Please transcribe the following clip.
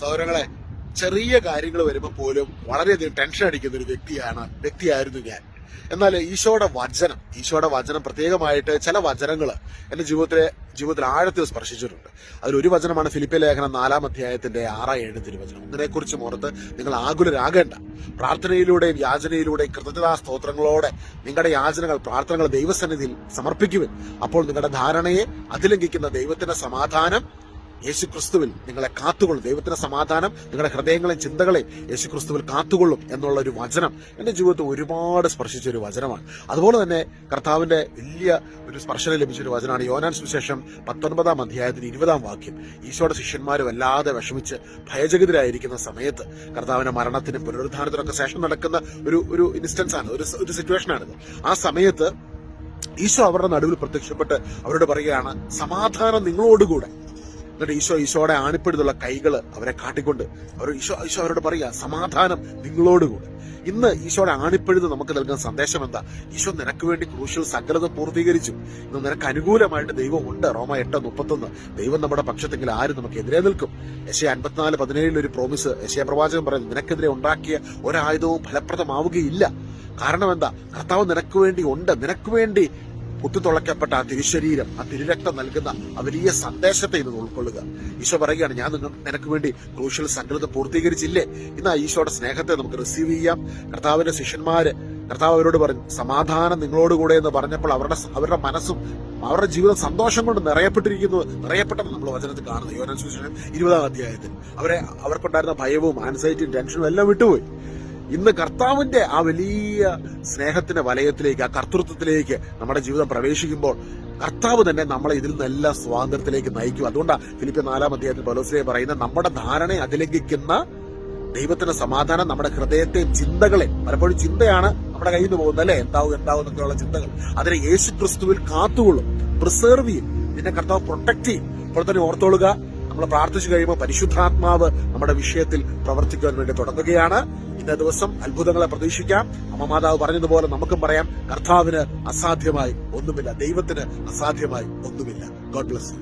സൗരങ്ങളെ ചെറിയ കാര്യങ്ങൾ വരുമ്പോൾ പോലും വളരെയധികം ടെൻഷൻ അടിക്കുന്ന ഒരു വ്യക്തിയാണ് വ്യക്തിയായിരുന്നു ഞാൻ. എന്നാൽ ഈശോയുടെ വചനം ഈശോയുടെ വചനം പ്രത്യേകമായിട്ട് ചില വചനങ്ങൾ എന്റെ ജീവിതത്തിലെ ജീവിതത്തിൽ ആഴത്തിൽ സ്പർശിച്ചിട്ടുണ്ട്. അതിലൊരു വചനമാണ് ഫിലിപ്പിയ ലേഖനം നാലാം അധ്യായത്തിന്റെ ആറാം ഏഴ് തിരുവചനം. ഒന്നിനെക്കുറിച്ച് ഓർത്ത് നിങ്ങൾ ആകുലരാകേണ്ട. പ്രാർത്ഥനയിലൂടെയും യാചനയിലൂടെയും കൃതജ്ഞതാ സ്തോത്രങ്ങളോടെ നിങ്ങളുടെ യാചനകൾ പ്രാർത്ഥനകൾ ദൈവസന്നിധിയിൽ സമർപ്പിക്കുവിൻ. അപ്പോൾ നിങ്ങളുടെ ധാരണയെ അതിലംഘിക്കുന്ന ദൈവത്തിന്റെ സമാധാനം യേശുക്രിസ്തുവിൽ നിങ്ങളെ കാത്തുകൊള്ളും. ദൈവത്തിന്റെ സമാധാനം നിങ്ങളുടെ ഹൃദയങ്ങളെയും ചിന്തകളെയും യേശുക്രിസ്തുവിൽ കാത്തുകൊള്ളും എന്നുള്ള ഒരു വചനം എന്റെ ജീവിതത്തിൽ ഒരുപാട് സ്പർശിച്ച ഒരു വചനമാണ്. അതുപോലെ തന്നെ കർത്താവിന്റെ വലിയ ഒരു സ്പർശനം ലഭിച്ച ഒരു വചനമാണ്. യോനാൻ സുവിശേഷം പത്തൊൻപതാം അധ്യായത്തിന് ഇരുപതാം വാക്യം. ഈശോയുടെ ശിഷ്യന്മാർ വല്ലാതെ വിഷമിച്ച് ഭയചകിതരായിരിക്കുന്ന സമയത്ത് കർത്താവിന്റെ മരണത്തിനും പുനരുദ്ധാനത്തിനൊക്കെ ശേഷം നടക്കുന്ന ഒരു ഒരു ഇൻസ്റ്റൻസ് ആണ് ഒരു ഒരു സിറ്റുവേഷൻ ആണിത് ആ സമയത്ത് ഈശോ അവരുടെ നടുവിൽ പ്രത്യക്ഷപ്പെട്ട് അവരോട് പറയുകയാണ് സമാധാനം നിങ്ങളോടുകൂടെ. എന്നിട്ട് ഈശോ ഈശോയുടെ ആണിപ്പെടുത്തുള്ള കൈകൾ അവരെ കാട്ടിക്കൊണ്ട് അവർ ഈശോ ഈശോ അവരോട് പറയുക സമാധാനം നിങ്ങളോടുകൂടെ. ഇന്ന് ഈശോയുടെ ആണിപ്പെടുത്ത് നമുക്ക് നൽകുന്ന സന്ദേശം എന്താ? ഈശോ നിനക്ക് വേണ്ടി ക്രൂശിൽ സകലത പൂർത്തീകരിച്ചു. ഇന്ന് നിനക്ക് അനുകൂലമായിട്ട് ദൈവം ഉണ്ട്. റോമ എട്ട് മുപ്പത്തൊന്ന്. ദൈവം നമ്മുടെ പക്ഷത്തെങ്കിൽ ആര് നമുക്ക് എതിരെ നിൽക്കും. യശയ അൻപത്തിനാല് പതിനേഴിൽ ഒരു പ്രോമിസ് യശയ പ്രവാചകൻ പറയുന്നു നിനക്കെതിരെ ഉണ്ടാക്കിയ ഒരായുധവും ഫലപ്രദമാവുകയില്ല. കാരണം എന്താ? കർത്താവ് നിനക്ക് വേണ്ടി ഉണ്ട്. നിനക്ക് വേണ്ടി കുത്തിത്തുളയ്ക്കപ്പെട്ട ആ തിരുശരീരം ആ തിരുരക്തം നൽകുന്ന ആ വലിയ സന്ദേശത്തെ ഇന്ന് ഉൾക്കൊള്ളുക. ഈശോ പറയുകയാണ് ഞാൻ നിങ്ങൾ നിനക്ക് വേണ്ടി ക്രൂഷ്യൽ സംഗീതം പൂർത്തീകരിച്ചില്ലേ? ഇന്ന് ആ ഈശോയുടെ സ്നേഹത്തെ നമുക്ക് റിസീവ് ചെയ്യാം. കർത്താവിന്റെ ശിഷ്യന്മാര് കർത്താവ് അവരോട് പറഞ്ഞു സമാധാനം നിങ്ങളോടുകൂടെ എന്ന് പറഞ്ഞപ്പോൾ അവരുടെ അവരുടെ മനസ്സും അവരുടെ ജീവിതം സന്തോഷം കൊണ്ട് നിറയപ്പെട്ടിരിക്കുന്നു. നിറയപ്പെട്ടെന്ന് നമ്മൾ വചനത്തിൽ കാണുന്നു. യോനാൻ ഇരുപതാം അധ്യായത്തിൽ. അവരെ അവർക്കുണ്ടായിരുന്ന ഭയവും ആൻസൈറ്റിയും ടെൻഷനും എല്ലാം വിട്ടുപോയി. ഇന്ന് കർത്താവിന്റെ ആ വലിയ സ്നേഹത്തിന്റെ വലയത്തിലേക്ക് ആ കർത്തൃത്വത്തിലേക്ക് നമ്മുടെ ജീവിതം പ്രവേശിക്കുമ്പോൾ കർത്താവ് തന്നെ നമ്മളെ ഇതിൽ നിന്നെല്ലാം സ്വാതന്ത്ര്യത്തിലേക്ക് നയിക്കും. അതുകൊണ്ടാണ് ഫിലിപ്പ് നാലാം അധ്യായത്തിൽ പലോസിലെ പറയുന്ന നമ്മുടെ ധാരണയെ അതിലംഘിക്കുന്ന ദൈവത്തിന്റെ സമാധാനം നമ്മുടെ ഹൃദയത്തെ ചിന്തകളെ പലപ്പോഴും ചിന്തയാണ് നമ്മുടെ കയ്യിൽ നിന്ന് പോകുന്നത് അല്ലെ? എന്താവും എന്താവും എന്നൊക്കെയുള്ള ചിന്തകൾ. അതിനെ യേശു ക്രിസ്തുവിൽ കാത്തുകൊള്ളും പ്രിസേർവ് ചെയ്യും. നിന്നെ കർത്താവ് പ്രൊട്ടക്ട് ചെയ്യും. ഇപ്പോൾ തന്നെ ഓർത്തോളുക നമ്മൾ പ്രാർത്ഥിച്ചു കഴിയുമ്പോൾ പരിശുദ്ധാത്മാവ് നമ്മുടെ വിഷയത്തിൽ പ്രവർത്തിക്കുവാൻ വേണ്ടി തുടങ്ങുകയാണ്. ഇന്ന ദിവസം അത്ഭുതങ്ങളെ പ്രതീക്ഷിക്കാം. അമ്മ മാതാവ് പറഞ്ഞതുപോലെ നമുക്കും പറയാം കർത്താവിന് അസാധ്യമായി ഒന്നുമില്ല. ദൈവത്തിന് അസാധ്യമായി ഒന്നുമില്ല. God bless